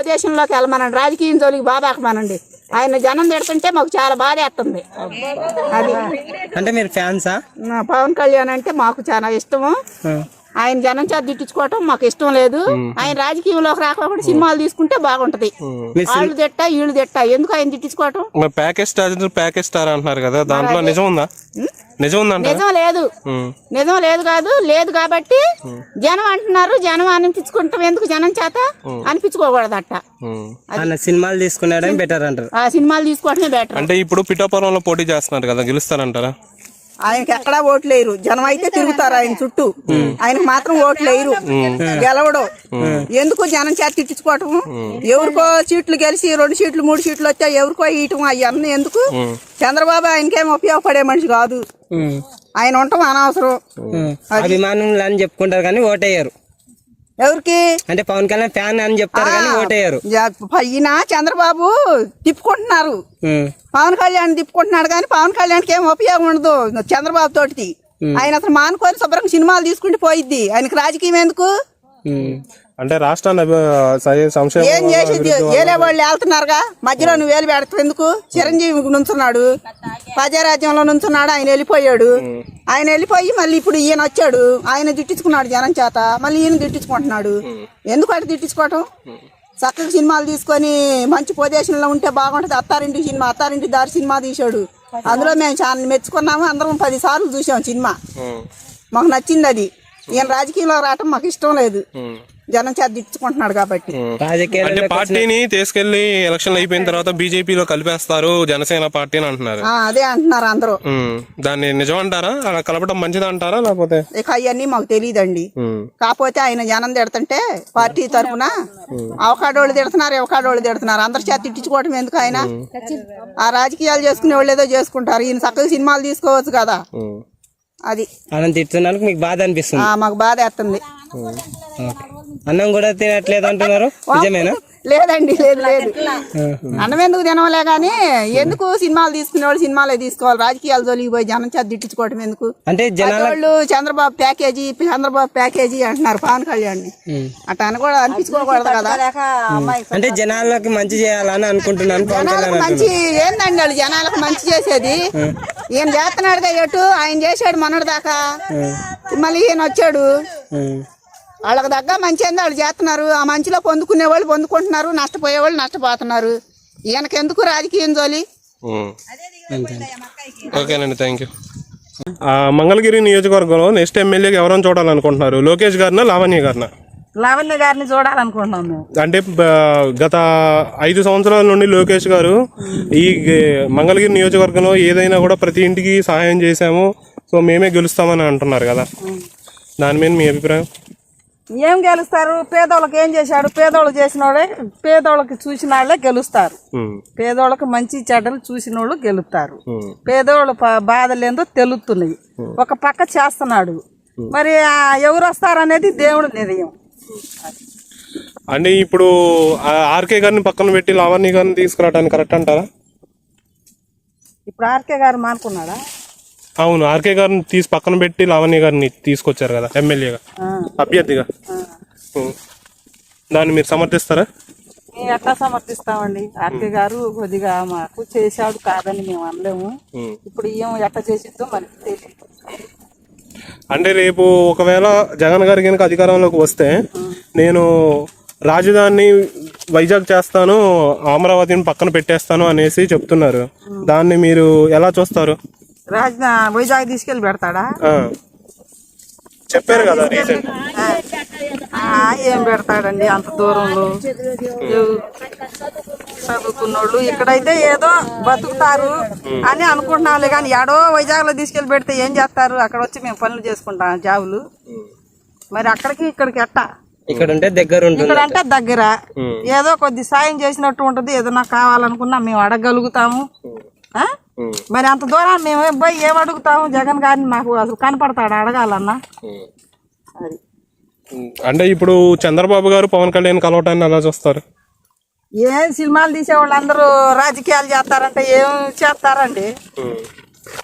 దేశంలోకి వెళ్ళమనండి. రాజకీయం జోలికి బాబాకమనండి ఆయన జనం తిడుతుంటే మాకు చాలా బాధ వేస్తుంది. అది. అంటే మీరు ఫ్యాన్సా? నా పవన్ కళ్యాణ్ అంటే మాకు చాలా ఇష్టము. ఆయన జనం చేత తిట్టించుకోవటం మాకు ఇష్టం లేదు. ఆయన రాజకీయంలోకి రాకుండా సినిమాలు తీసుకుంటే బాగుంటది. వాళ్ళు తిట్ట వీళ్ళు తిట్ట. ఎందుకు ఆయన తిట్టించుకోవటం? ప్యాకేజ్ స్టార్ ప్యాకేజ్ స్టార్ అంటున్నారు కదా దాంట్లో నిజం ఉందా? నిజం ఉందంట నిజం లేదు. నిజం లేదు కాదు లేదు కాబట్టి జనం అంటున్నారు జనం అనిపించుకుంటాం. ఎందుకు జనం చేత? అనిపించుకోకూడదట. అన్న సినిమాలు తీసుకునేయడం బెటర్ అంటారు. ఆ సినిమాలు తీసుకోవటమే బెటర్ అంటే ఇప్పుడు పిఠాపురంలో పోటీ చేస్తున్నారు కదా గెలుస్తారంటారా? ఆయనకి ఎక్కడా ఓట్లు వేయరు జనం అయితే తిరుగుతారు ఆయన చుట్టూ. ఆయనకి మాత్రం ఓట్లు వేయరు గెలవడం. ఎందుకు జనం చేత తిట్టించుకోవటం ఎవరికో సీట్లు గెలిచి రెండు సీట్లు మూడు సీట్లు వచ్చా ఎవరికో ఇయటం అవన్నీ ఎందుకు? చంద్రబాబు ఆయనకేం ఉపయోగపడే మనిషి కాదు. ఆయన ఉండటం అనవసరం. అభిమానులు అని చెప్పుకుంటారు కానీ ఓటేయరు. ఎవరికి? అంటే పవన్ కళ్యాణ్ ఫ్యాన్ అని చెప్తారు కానీ ఓటేయరు. జ- ఈయన చంద్రబాబు తిప్పుకుంటున్నారు. పవన్ కళ్యాణ్ తిప్పుకుంటున్నాడు కానీ పవన్ కళ్యాణ్కి ఏం ఉపయోగం ఉండదు చంద్రబాబు తోటి ఆయన అసలు మానుకొని శుభ్రంగా సినిమాలు తీసుకుంటూ పోయిద్ది. ఆయనకి రాజకీయం ఎందుకు? అంటే రాష్ట్రాన్ని ఏం చేసేది? ఏలే వాళ్ళు వెళ్తున్నారుగా? మధ్యలో నువ్వు వేలు పెడతావు ఎందుకు? చిరంజీవి నుంచున్నాడు. ప్రజారాజ్యంలో నుంచున్నాడు ఆయన వెళ్ళిపోయాడు. ఆయన వెళ్ళిపోయి మళ్ళీ ఇప్పుడు ఈయన వచ్చాడు. ఆయన తిట్టించుకున్నాడు జనం చేత. మళ్ళీ ఈయన తిట్టించుకుంటున్నాడు. ఎందుకు అటు తిట్టించుకోవటం? చక్కగా సినిమాలు తీసుకొని మంచి పొజిషన్లో ఉంటే బాగుంటుంది. అత్తారింటి సినిమా అత్తారింటి దారి సినిమా తీశాడు. అందులో మేము చాలా మెచ్చుకున్నాము. అందరం పది సార్లు చూసాం సినిమా. మాకు నచ్చింది అది. ఈయన రాజకీయంలో రావటం మాకు ఇష్టం లేదు. జనం చేత తిట్టించుకుంటున్నాడు కాబట్టి అంటే పార్టీని తీసుకెళ్ళి ఎలక్షన్లు అయిపోయిన తర్వాత బీజేపీలో కలిపేస్తారు జనసేన పార్టీ అని అంటున్నారు. ఆ, అదే అంటున్నారు అందరూ. ఉమ్. దాన్ని నిజం అంటారా? అలా కలపడం మంచిది అంటారా? లేకపోతే? ఇక అవన్నీ మాకు తెలియదండి. ఉమ్. కాకపోతే ఆయన జనం తిడుతుంటే పార్టీ తరఫున అవకాడోళ్ళు తిడుతున్నారు ఎవకాడోళ్ళు తిడుతున్నారు. అందరి చేత తిట్టించుకోవటం ఎందుకు ఆయన? ఆ రాజకీయాలు చేసుకునే వాళ్ళు ఏదో చేసుకుంటారు. ఈయన చక్కగా సినిమాలు తీసుకోవచ్చు కదా. ఉమ్. అది. అన్నం తిట్టున్నందుకు మీకు బాధ అనిపిస్తుంది. ఆ, మాకు బాధ వేస్తుంది. అన్నం కూడా తినట్లేదు అంటున్నారు. నిజమేనా? లేదండి లేదు లేదు. అన్నం ఎందుకు తినవలే కానీ ఎందుకు సినిమాలు తీసుకునే వాళ్ళు సినిమాలే తీసుకోవాలి? రాజకీయాలు జోలికి పోయి జనం చేత తిట్టించుకోవటం ఎందుకు? అంటే వాళ్ళు చంద్రబాబు ప్యాకేజీ చంద్రబాబు ప్యాకేజీ అంటున్నారు పవన్ కళ్యాణ్ అట్లా అని కూడా అనిపించుకోకూడదు కదా. అంటే జనాలకి మంచి చేయాలని అనుకుంటున్నాను జనాలకు మంచి ఏందండి వాళ్ళు జనాలకు మంచి చేసేది? ఈయన చేస్తున్నాడుగా ఎటు? ఆయన చేశాడు మనడు దాకా. మళ్ళీ ఈయన వచ్చాడు. వాళ్ళకి దగ్గర మంచి ఏందో వాళ్ళు చేస్తున్నారు. ఆ మంచిలో పొందుకునే వాళ్ళు పొందుకుంటున్నారు. నష్టపోయే వాళ్ళు నష్టపోతున్నారు. ఈయనకి ఎందుకు రాజకీయం జోలి. ఓకేనండి థ్యాంక్ యూ మంగళగిరి నియోజకవర్గంలో నెక్స్ట్ ఎమ్మెల్యేకి ఎవరైనా చూడాలనుకుంటున్నారు? లోకేష్ గారినా లావణ్య గారినా? లావణ్య గారిని చూడాలనుకుంటున్నాం మేము. అంటే గత ఐదు సంవత్సరాల నుండి లోకేష్ గారు ఈ మంగళగిరి నియోజకవర్గంలో ఏదైనా కూడా ప్రతి ఇంటికి సహాయం చేశాము. సో మేమే గెలుస్తామని అంటున్నారు కదా. దాని మీద మీ అభిప్రాయం? ఏం గెలుస్తారు? పేదోళ్ళకి ఏం చేశాడు? పేదోళ్ళు చేసినోడే పేదోళ్ళకి చూసిన వాళ్ళే గెలుస్తారు పేదోళ్ళకి మంచి చెడ్డలు చూసిన వాళ్ళు గెలుస్తారు ఉమ్, పేదోళ్ళ ప- బాధలు ఏందో తెలుస్తున్నాయి ఒక పక్క చేస్తున్నాడు. మరి ఆ ఎవరు వస్తారనేది దేవుడు నిర్ణయం. అంటే ఇప్పుడు ఆర్కే గారిని పక్కన పెట్టి లావణ్య గారిని తీసుకురావడానికి కరెక్ట్ అంటారా? ఇప్పుడు ఆర్కే గారు మానుకున్నాడా? అవును ఆర్కే గారిని తీసి పక్కన పెట్టి లావణ్య గారిని తీసుకొచ్చారు కదా ఎమ్మెల్యేగా. అభ్యర్థిగా. దాన్ని మీరు సమర్థిస్తారా? మేము ఎట్లా సమర్థిస్తామండి. ఆర్కే గారు కొద్దిగా మాకు చేశాడు కాదని మేము అనలేము. ఇప్పుడు ఏం ఎట్లా చేసిద్దో మనకి తెలియదు. అంటే రేపు ఒకవేళ జగన్ గారి కనుక అధికారంలోకి వస్తే నేను రాజధాని వైజాగ్ చేస్తాను అమరావతిని పక్కన పెట్టేస్తాను అనేసి చెప్తున్నారు. దాన్ని మీరు ఎలా చూస్తారు? రాజ వైజాగ్ తీసుకెళ్ళి పెడతాడా? ఆ. చెప్పారు కదా రీసెంట్ ఆ, ఏం పెడతాడండి అంత దూరంలో? చదువుకున్నోళ్ళు ఇక్కడైతే ఏదో బతుకుతారు అని అనుకుంటున్నాంలే కానీ ఎడో వైజాగ్లో తీసుకెళ్ళి పెడితే ఏం చేస్తారు? అక్కడ వచ్చి మేము పనులు చేసుకుంటాం జాబులు మరి అక్కడికి ఇక్కడికి ఎట్ట? ఇక్కడ ఉంటే దగ్గర ఉంటుంది. ఇక్కడ అంటే దగ్గర ఏదో కొద్ది సాయం చేసినట్టు ఉంటది. ఏదైనా కావాలనుకున్నా మేము అడగలుగుతాము? మరి అంత దూరం మేము పోయి ఏం అడుగుతాము? జగన్ గారిని మాకు అసలు కనపడతాడు? అడగాలన్నా. అది. అంటే ఇప్పుడు చంద్రబాబు గారు పవన్ కళ్యాణ్ కలవటాన్ని ఎలా చూస్తారు? ఏం సినిమాలు తీసే వాళ్ళందరూ రాజకీయాలు చేస్తారంటే ఏం చేస్తారండి?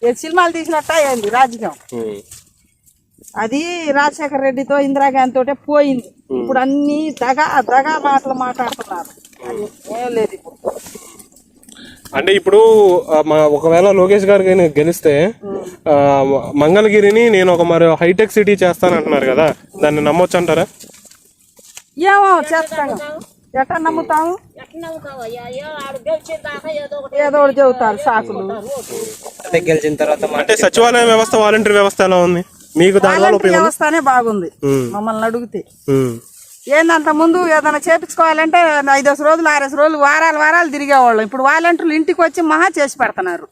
ఏ సినిమాలు తీసినట్ట ఏంది రాజకీయం? అది రాజశేఖర రెడ్డితో ఇందిరాగాంధీ తోటే పోయింది ఇప్పుడు అన్ని దగా దగా మాటలు మాట్లాడుతున్నారు. ఏం లేదు ఇప్పుడు. అంటే ఇప్పుడు ఒకవేళ లోకేష్ గారు గెలిస్తే మంగళగిరిని నేను ఒక మరి హైటెక్ సిటీ చేస్తానంటున్నారు కదా దాన్ని నమ్మొచ్చు అంటారా ఏమో ఎట్లా నమ్ముతాము ఏదో ఒకటి చెబుతారు సాకులు. గెలిచిన తర్వాత అంటే సచివాలయ వ్యవస్థ వాలంటీర్ వ్యవస్థ ఎలా ఉంది? మీకు ఉపయోగం వ్యవస్థనే బాగుంది. మమ్మల్ని అడిగితే. ఏందంత ముందు ఏదైనా చేపించుకోవాలంటే ఐదేసి రోజులు ఆరేసి రోజులు వారాలు వారాలు తిరిగేవాళ్ళం. ఇప్పుడు వాలంటీర్లు ఇంటికి వచ్చి మహా చేసి పెడుతున్నారు.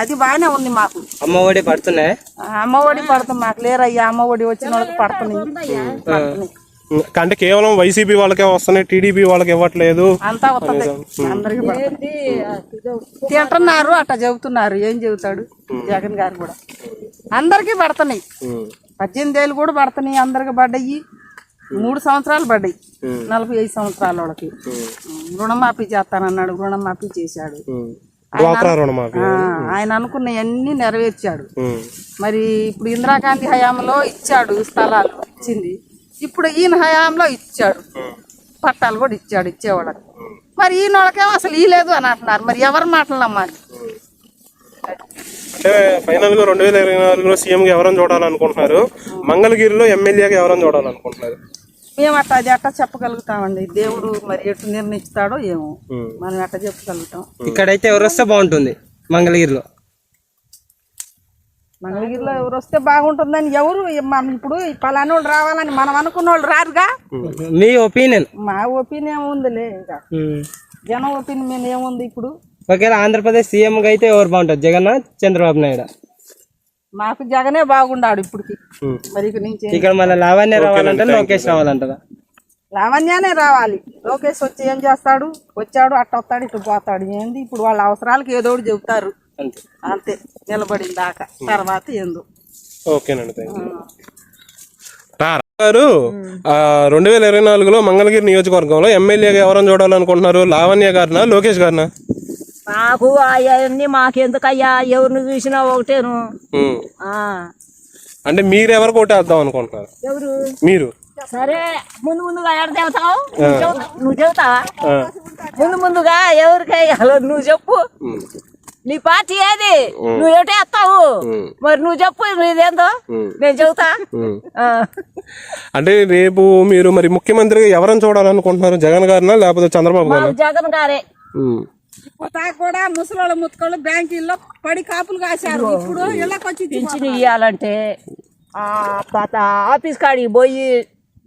అది బాగానే ఉంది మాకు. అమ్మ ఒడి పడుతున్నాయి? ఆ, అమ్మ ఒడి పడుతుంది మాకు. లేరయ్యా అమ్మ ఒడి వచ్చిన వాళ్ళకి. ఉమ్. అంటే కేవలం వైసీపీ వాళ్ళకే వస్తున్నాయి టీడీపీ వాళ్ళకి ఇవ్వట్లేదు. అంతా వస్తుంది అందరికి పడుతుంది. తింటున్నారు అట్లా చెబుతున్నారు. ఏం చెబుతాడు? జగన్ గారు కూడా. అందరికీ పడుతున్నాయి. పద్దెనిమిది ఏళ్ళు కూడా పడుతున్నాయి అందరికి పడ్డాయి. మూడు సంవత్సరాలు పడ్డాయి. నలభై ఐదు సంవత్సరాల వాళ్ళకి రుణమాఫీ చేస్తానన్నాడు రుణమాఫీ చేశాడు. ఆయన అనుకున్నవన్నీ నెరవేర్చాడు. మరి ఇప్పుడు ఇందిరాగాంధీ హయాంలో ఇచ్చాడు స్థలాలు ఇచ్చింది. ఇప్పుడు ఈయన హయాంలో ఇచ్చాడు. పట్టాలు కూడా ఇచ్చాడు ఇచ్చేవాళ్ళకి మరి ఈయన వాళ్ళకేమో అసలు ఇలేదు అని అంటున్నారు. మరి ఎవరి మాటలు నమ్మాలి? అంటే ఫైనల్గా రెండు వేల ఇరవై నాలుగులో సీఎం గా ఎవరైనా చూడాలనుకుంటున్నారు? మంగళగిరిలో ఎమ్మెల్యేగా ఎవరైనా చూడాలనుకుంటున్నారు? మేము అట్లా అది అట్టా చెప్పగలుగుతామండి. దేవుడు మరి ఎటు నిర్ణయిస్తాడో ఏమో. మనం ఎట్లా చెప్పగలుగుతాం. ఇక్కడైతే ఎవరు వస్తే బాగుంటుంది మంగళగిరిలో. మంగళగిరిలో ఎవరు వస్తే బాగుంటుందని ఎవరు? మనం ఇప్పుడు పలానా వాళ్ళు రావాలని మనం అనుకున్న వాళ్ళు రారుగా మీ ఒపీనియన్. మా ఒపీనియన్ ఉందిలే ఇంకా. జనం ఒపీనియన్ ఏముంది ఇప్పుడు? ఒకవేళ ఆంధ్రప్రదేశ్ సీఎం గా అయితే ఎవరు బాగుంటారు? జగన్ చంద్రబాబు నాయుడు. మాకు జగనే బాగుండాడు ఇప్పటికి. మరి ఇక నుంచి ఏం- ఇక్కడ మళ్ళీ లావణ్య రావాలంటే లోకేష్ రావాలంటారా లావణ్యానే రావాలి. లోకేష్ వచ్చి ఏం చేస్తాడు? వచ్చాడు అట్ట వస్తాడు ఇటు పోతాడు. ఏంది? ఇప్పుడు వాళ్ళ అవసరాలకు ఏదో ఒకటి చెబుతారు. అంతే. అంతే. నిలబడిన దాకా. తర్వాత ఏందో ఓకేనండి గారు ఆ, రెండు వేల ఇరవై నాలుగులో మంగళగిరి నియోజకవర్గంలో ఎమ్మెల్యేగా ఎవరైనా చూడాలనుకుంటున్నారు? లావణ్య గారినా లోకేష్ గారినా? మాకు అవన్నీ మాకెందుకయ్యా? ఎవరిని చూసినా ఒకటేను. ఆ, అంటే మీరు ఎవరికి ఓటేద్దాం అనుకుంటున్నారు? ఎవరు? మీరు. సరే ముందు ముందుగా ఎక్కడ చెబుతావు నువ్వు చెబుతా- నువ్వు చెబుతావా ముందు ముందుగా ఎవరికి? వేయాలో నువ్వు చెప్పు. నీ పార్టీ ఏది? నువ్వు ఏమిటి వేస్తావు? మరి నువ్వు చెప్పు నీదేందో? నేను చెబుతా. అంటే రేపు మీరు మరి ముఖ్యమంత్రిగా ఎవరైనా చూడాలనుకుంటున్నారు? జగన్ గారినా లేకపోతే చంద్రబాబు మాకు జగన్ గారే. కూడా ముసలోళ్ళ ముత్తుకోళ్ళు బ్యాంకుల్లో పడి కాపులు కాశారు. ఇప్పుడు ఇళ్ళకి వచ్చి పింఛన్ ఇవ్వాలంటే ఆ పాత ఆఫీస్ కాడికి పోయి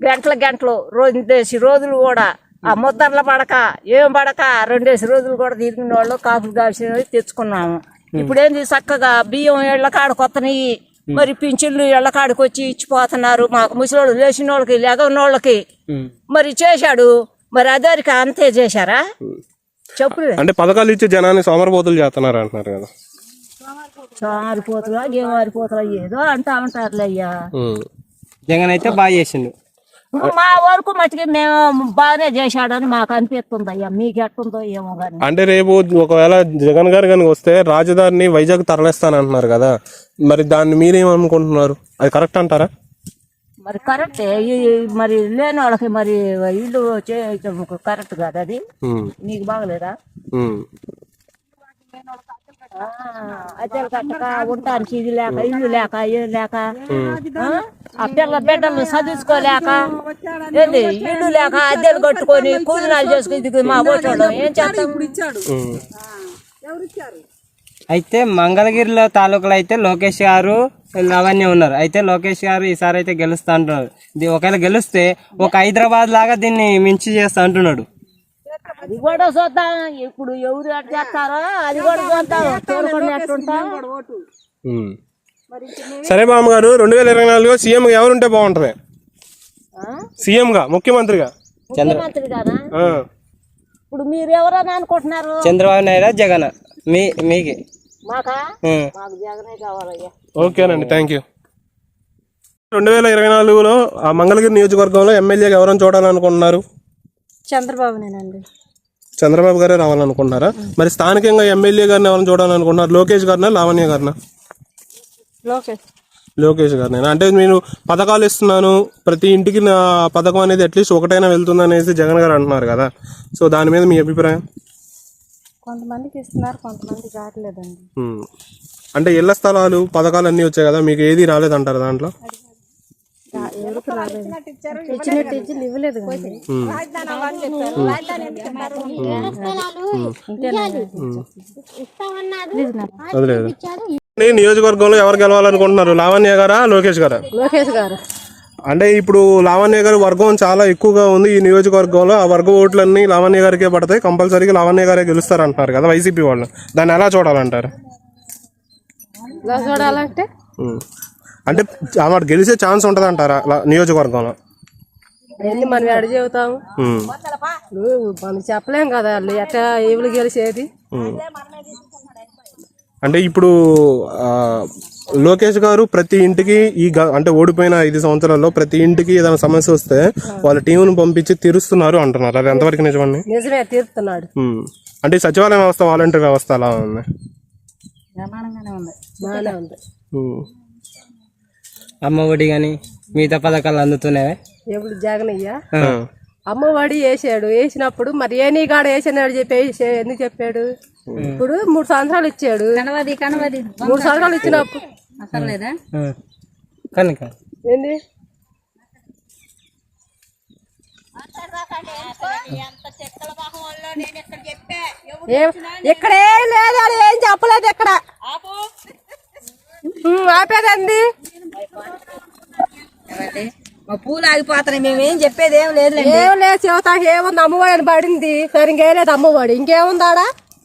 గంటల గంటలు రెండేసి రోజులు కూడా ఆ ముద్దర్ల పడక ఏం పడక రెండేసి రోజులు కూడా తిరిగిన వాళ్ళు కాపులు కాల్సినవి తెచ్చుకున్నాము. ఇప్పుడేంది చక్కగా బియ్యం ఇళ్ళ కాడ కొత్తనవి మరి పింఛన్లు ఇళ్ళ కాడికి వచ్చి ఇచ్చిపోతున్నారు. మాకు ముసలోళ్ళు లేచిన వాళ్ళకి లెగని వాళ్ళకి మరి చేశాడు. మరి అదరికి అంతే చేశారా? చెప్పు. అంటే పథకాలు ఇచ్చి జనాన్ని సోమరబోతులు చేస్తున్నారు అంటున్నారు కదా. చారిపోతులా గేమారిపోతులా ఏదో అంటా ఉంటారులే అయ్యా. జగన్ అయితే బాగా చేసిండు. మా వరకు మట్టుకి మేము బాగానే చేశాడని మాకు అనిపిస్తుంది అయ్యా. మీకు ఎట్టుందో ఏమో కానీ అంటే రేపు ఒకవేళ జగన్ గారు కనుక వస్తే రాజధానిని వైజాగ్ తరలిస్తానంటున్నారు కదా. మరి దాన్ని మీరేమనుకుంటున్నారు? అది కరెక్ట్ అంటారా? మరి కరెక్టే. ఈ మరి లేని వాళ్ళకి మరి ఇల్లు చేయటం కరెక్ట్ కాదు అది. నీకు బాగలేదా? అద్దెలు కట్టక ఉండటానికి ఇది లేక ఇల్లు లేక ఏం లేక ఆ? పిల్ల బిడ్డలు చదువుకోలేక ఏంది? ఇల్లు లేక అద్దెలు కట్టుకొని కూలినాలు చేసుకుని ఇది మా ఓటోడు ఏం చేస్తాం. అయితే మంగళగిరిలో తాలూకులో అయితే లోకేష్ గారు లావణ్య ఉన్నారు. అయితే లోకేష్ గారు ఈసారి అయితే గెలుస్తా అంటున్నారు. ఇది ఒకవేళ గెలిస్తే ఒక హైదరాబాద్ లాగా దీన్ని మించి చేస్తా అంటున్నాడు. అది కూడా చూద్దాం. ఇప్పుడు ఎవరు చేస్తారో అది కూడా చూద్దాం. చూడకుండా. సరే బామ్మ గారు రెండు వేల ఇరవై నాలుగులో సీఎం ఎవరుంటే బాగుంటది? సీఎం గా ముఖ్యమంత్రిగా. ఇప్పుడు మీరు ఎవరని అనుకుంటున్నారు? చంద్రబాబు నాయుడు జగన్. మీ మీకి. ఓకేనండి థ్యాంక్ యూ రెండు వేల ఇరవై నాలుగులో ఆ మంగళగిరి నియోజకవర్గంలో ఎమ్మెల్యేగా ఎవరైనా చూడాలనుకుంటున్నారు. చంద్రబాబునేనండి. చంద్రబాబు గారే రావాలనుకుంటున్నారా? మరి స్థానికంగా ఎమ్మెల్యే గారిని ఎవరైనా చూడాలనుకుంటున్నారు? లోకేష్ గారినా లావణ్య గారినా? లోకేష్. లోకేష్ గారు నేను అంటే నేను పథకాలు ఇస్తున్నాను ప్రతి ఇంటికి నా పథకం అనేది అట్లీస్ట్ ఒకటైనా వెళ్తుంది అనేసి జగన్ గారు అంటున్నారు కదా. సో దాని మీద మీ అభిప్రాయం? కొంతమందికి ఇస్తున్నారు కొంతమందికి రావట్లేదండి. అంటే ఇళ్ళ స్థలాలు పథకాలు అన్నీ వచ్చాయి కదా మీకు ఏది రాలేదంటారు దాంట్లో? ఎవరికి రాలేదు. ఇచ్చినట్టు ఇచ్చి ఇవ్వలేదు నియోజకవర్గంలో ఎవరు గెలవాలనుకుంటున్నారు? లావణ్య గారా లోకేష్ గారా? లోకేష్ గారు. అంటే ఇప్పుడు లావణ్య గారి వర్గం చాలా ఎక్కువగా ఉంది ఈ నియోజకవర్గంలో. ఆ వర్గ ఓట్లన్నీ లావణ్య గారికే పడతాయి. కంపల్సరీగా లావణ్య గారే గెలుస్తారు అంటున్నారు కదా వైసీపీ వాళ్ళు. దాన్ని ఎలా చూడాలంటారు? చూడాలంటే. అంటే ఆమె గెలిచే ఛాన్స్ ఉంటుంది అంటారా నియోజకవర్గంలో? ఎన్ని మనం ఎడ చెబుతాము ఉమ్. ఇప్పుడు మనం చెప్పలేం కదా వాళ్ళు ఎట్లా గెలిచేది. అంటే ఇప్పుడు లోకేష్ గారు ప్రతి ఇంటికి ఈ గ- అంటే ఓడిపోయిన ఐదు సంవత్సరాల్లో ప్రతి ఇంటికి ఏదైనా సమస్య వస్తే వాళ్ళ టీంను పంపించి తీరుస్తున్నారు అంటున్నారు. అది ఎంతవరకు నిజమండి? నిజమే తీరుతున్నాడు. అంటే సచివాలయ వ్యవస్థ వాలంటీర్ వ్యవస్థ అలా ఉంది. అమ్మ ఒడి కానీ మిగతా పథకాలు అందుతున్నాయి? ఎప్పుడు జగన్ అయ్యా ఆ. అమ్మవాడి వేసాడు. వేసినప్పుడు మరి ఏ నీ కాడ వేసినాడు చెప్పి వేసే- ఎందుకు చెప్పాడు? ఇప్పుడు మూడు సంవత్సరాలు ఇచ్చాడు. మూడు సంవత్సరాలు ఇచ్చినప్పుడు కనుక ఏంది? ఇక్కడ ఏం లేదు అది ఏం చెప్పలేదు ఇక్కడ. ఆపేదండి. మా పూలు ఆగిపోతున్నాయి మేమేం చెప్పేది ఏం లేదు ఏం లేదు చెబుతాకి ఏముంది అమ్మవాడి అని పడింది. సరే ఇంకేం లేదు అమ్మవాడి ఇంకేముందాడా